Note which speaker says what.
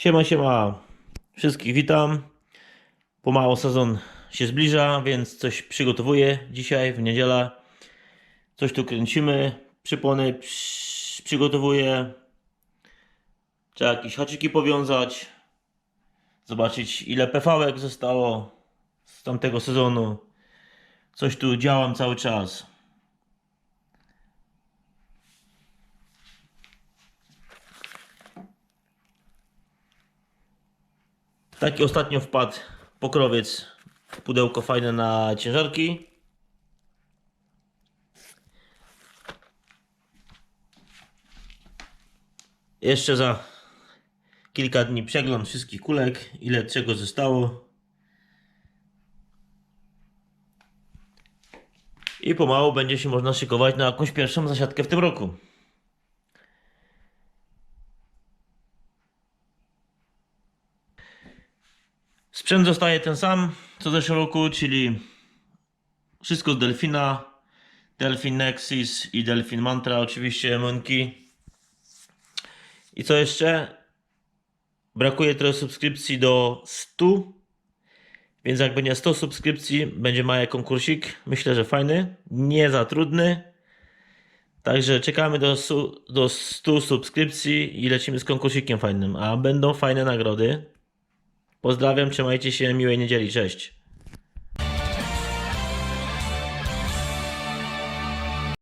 Speaker 1: Siema, siema. Wszystkich witam. Pomału sezon się zbliża, więc coś przygotowuję dzisiaj w niedzielę. Coś tu kręcimy. Przypony przy- przygotowuję. Trzeba jakieś haczyki powiązać. Zobaczyć ile PV-ek zostało z tamtego sezonu. Coś tu działam cały czas. Taki ostatnio wpadł pokrowiec. Pudełko fajne na ciężarki. Jeszcze za kilka dni przegląd wszystkich kulek, ile czego zostało. I pomału będzie się można szykować na jakąś pierwszą zasiadkę w tym roku. Sprzęt zostaje ten sam co zeszłego roku, czyli wszystko z Delfina, Delfin Nexus i Delfin Mantra, oczywiście mąki. I co jeszcze? Brakuje trochę subskrypcji do 100, więc jak będzie 100 subskrypcji, będzie mały konkursik. Myślę, że fajny, nie za trudny. Także czekamy do, do 100 subskrypcji i lecimy z konkursikiem fajnym, a będą fajne nagrody. Pozdrawiam, trzymajcie się, miłej niedzieli, cześć.